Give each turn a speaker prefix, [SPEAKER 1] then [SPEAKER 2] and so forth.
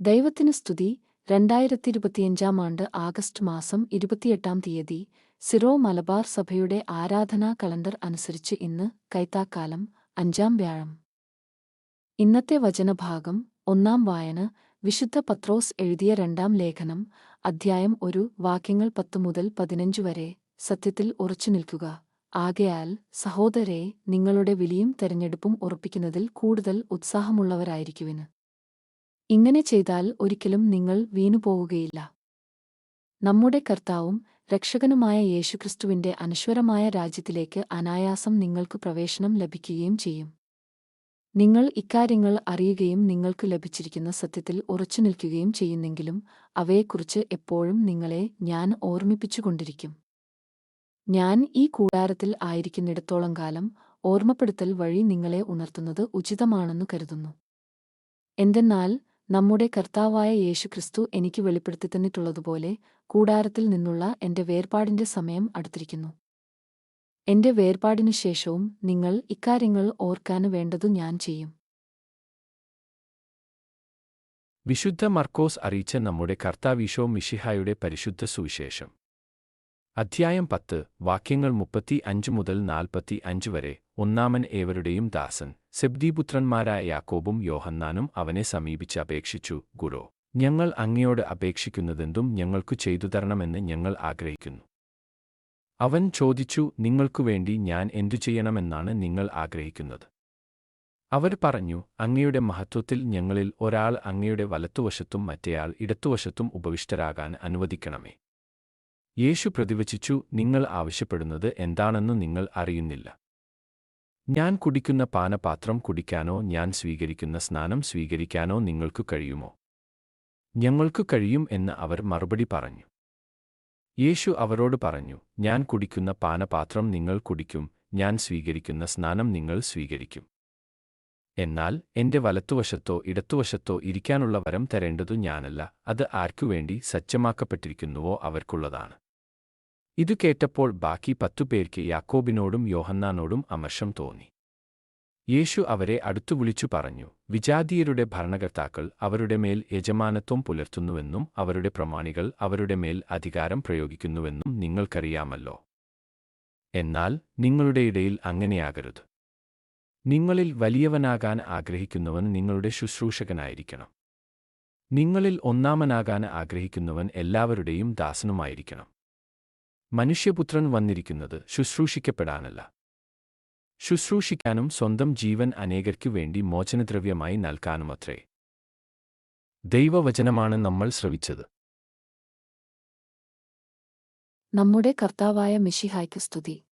[SPEAKER 1] ദൈവത്തിന് സ്തുതി. രണ്ടായിരത്തി ഇരുപത്തിയഞ്ചാം ആണ്ട് ആഗസ്റ്റ് മാസം ഇരുപത്തിയെട്ടാം തീയതി സിറോ മലബാർ സഭയുടെ ആരാധനാ കലണ്ടർ അനുസരിച്ച് ഇന്ന് കൈത്താക്കാലം അഞ്ചാം വ്യാഴം. ഇന്നത്തെ വചനഭാഗം ഒന്നാം വായന വിശുദ്ധ പത്രോസ് എഴുതിയ രണ്ടാം ലേഖനം അധ്യായം ഒരു വാക്യങ്ങൾ പത്തു മുതൽ പതിനഞ്ച് വരെ സത്യത്തിൽ ഉറച്ചു നിൽക്കുക. ആകയാൽ സഹോദരെ നിങ്ങളുടെ വിളിയും തെരഞ്ഞെടുപ്പും ഉറപ്പിക്കുന്നതിൽ കൂടുതൽ ഉത്സാഹമുള്ളവരായിരിക്കുവിന് ഇങ്ങനെ ചെയ്താൽ ഒരിക്കലും നിങ്ങൾ വീണുപോവുകയില്ല. നമ്മുടെ കർത്താവും രക്ഷകനുമായ യേശുക്രിസ്തുവിന്റെ അനശ്വരമായ രാജ്യത്തിലേക്ക് അനായാസം നിങ്ങൾക്ക് പ്രവേശനം ലഭിക്കുകയും ചെയ്യും. നിങ്ങൾ ഇക്കാര്യങ്ങൾ അറിയുകയും നിങ്ങൾക്ക് ലഭിച്ചിരിക്കുന്ന സത്യത്തിൽ ഉറച്ചു നിൽക്കുകയും ചെയ്യുന്നെങ്കിലും അവയെക്കുറിച്ച് എപ്പോഴും നിങ്ങളെ ഞാൻ ഓർമ്മിപ്പിച്ചുകൊണ്ടിരിക്കും. ഞാൻ ഈ കൂടാരത്തിൽ ആയിരിക്കുന്നിടത്തോളം കാലം ഓർമ്മപ്പെടുത്തൽ വഴി നിങ്ങളെ ഉണർത്തുന്നത് ഉചിതമാണെന്നു കരുതുന്നു. എന്തെന്നാൽ നമ്മുടെ കർത്താവായ യേശുക്രിസ്തു എനിക്ക് വെളിപ്പെടുത്തി തന്നിട്ടുള്ളതുപോലെ കൂടാരത്തിൽ നിന്നുള്ള എന്റെ വേർപാടിന്റെ സമയം അടുത്തിരിക്കുന്നു. എന്റെ വേർപാടിനു ശേഷവും നിങ്ങൾ ഇക്കാര്യങ്ങൾ ഓർക്കാന് വേണ്ടതു ഞാൻ ചെയ്യും.
[SPEAKER 2] വിശുദ്ധ മർക്കോസ് അറിയിച്ച നമ്മുടെ കർത്താവീശോ മിഷിഹായുടെ പരിശുദ്ധ സുവിശേഷം. അധ്യായം പത്ത് വാക്യങ്ങൾ മുപ്പത്തി അഞ്ച് മുതൽ നാൽപ്പത്തി അഞ്ച് വരെ. ഒന്നാമൻ ഏവരുടെയും ദാസൻ. സെബ്ദീപുത്രന്മാരായ യാക്കോബും യോഹന്നാനും അവനെ സമീപിച്ച് അപേക്ഷിച്ചു ഗുരോ ഞങ്ങൾ അങ്ങയോട് അപേക്ഷിക്കുന്നതെന്തും ഞങ്ങൾക്കു ചെയ്തു തരണമെന്ന് ഞങ്ങൾ ആഗ്രഹിക്കുന്നു. അവൻ ചോദിച്ചു നിങ്ങൾക്കു വേണ്ടി ഞാൻ എന്തു ചെയ്യണമെന്നാണ് നിങ്ങൾ ആഗ്രഹിക്കുന്നത്? അവർ പറഞ്ഞു അങ്ങയുടെ മഹത്വത്തിൽ ഞങ്ങളിൽ ഒരാൾ അങ്ങയുടെ വലത്തുവശത്തും മറ്റേയാൾ ഇടത്തുവശത്തും ഉപവിഷ്ടരാകാൻ അനുവദിക്കണമേ. യേശു പ്രതിവചിച്ചു നിങ്ങൾ ആവശ്യപ്പെടുന്നത് എന്താണെന്ന് നിങ്ങൾ അറിയുന്നില്ല. ഞാൻ കുടിക്കുന്ന പാനപാത്രം കുടിക്കാനോ ഞാൻ സ്വീകരിക്കുന്ന സ്നാനം സ്വീകരിക്കാനോ നിങ്ങൾക്കു കഴിയുമോ? ഞങ്ങൾക്കു കഴിയും എന്ന് അവർ മറുപടി പറഞ്ഞു. യേശു അവരോട് പറഞ്ഞു ഞാൻ കുടിക്കുന്ന പാനപാത്രം നിങ്ങൾ കുടിക്കും ഞാൻ സ്വീകരിക്കുന്ന സ്നാനം നിങ്ങൾ സ്വീകരിക്കും. എന്നാൽ എന്റെ വലത്തുവശത്തോ ഇടത്തുവശത്തോ ഇരിക്കാനുള്ള വരം തരേണ്ടതു ഞാനല്ല അത് ആർക്കുവേണ്ടി സജ്ജമാക്കപ്പെട്ടിരിക്കുന്നുവോ അവർക്കുള്ളതാണ്. ഇതു കേട്ടപ്പോൾ ബാക്കി പത്തുപേർക്ക് യാക്കോബിനോടും യോഹന്നാനോടും അമർഷം തോന്നി. യേശു അവരെ അടുത്തു വിളിച്ചു പറഞ്ഞു വിജാതീയരുടെ ഭരണകർത്താക്കൾ അവരുടെ മേൽ യജമാനത്വം പുലർത്തുന്നുവെന്നും അവരുടെ പ്രമാണികൾ അവരുടെ മേൽ അധികാരം പ്രയോഗിക്കുന്നുവെന്നും നിങ്ങൾക്കറിയാമല്ലോ. എന്നാൽ നിങ്ങളുടെ ഇടയിൽ അങ്ങനെയാകരുത്. നിങ്ങളിൽ വലിയവനാകാൻ ആഗ്രഹിക്കുന്നവൻ നിങ്ങളുടെ ശുശ്രൂഷകനായിരിക്കണം. നിങ്ങളിൽ ഒന്നാമനാകാൻ ആഗ്രഹിക്കുന്നവൻ എല്ലാവരുടെയും ദാസനുമായിരിക്കണം. മനുഷ്യപുത്രൻ വന്നിരിക്കുന്നത് ശുശ്രൂഷിക്കപ്പെടാനല്ല. ശുശ്രൂഷിക്കാനും സ്വന്തം ജീവൻ അനേകർക്കു വേണ്ടി മോചനദ്രവ്യമായി നൽകാനുമത്രേ. ദൈവവചനമാണ് നമ്മൾ ശ്രവിച്ചത്.
[SPEAKER 1] നമ്മുടെ കർത്താവായ മിഷിഹായ്ക്ക് സ്തുതി.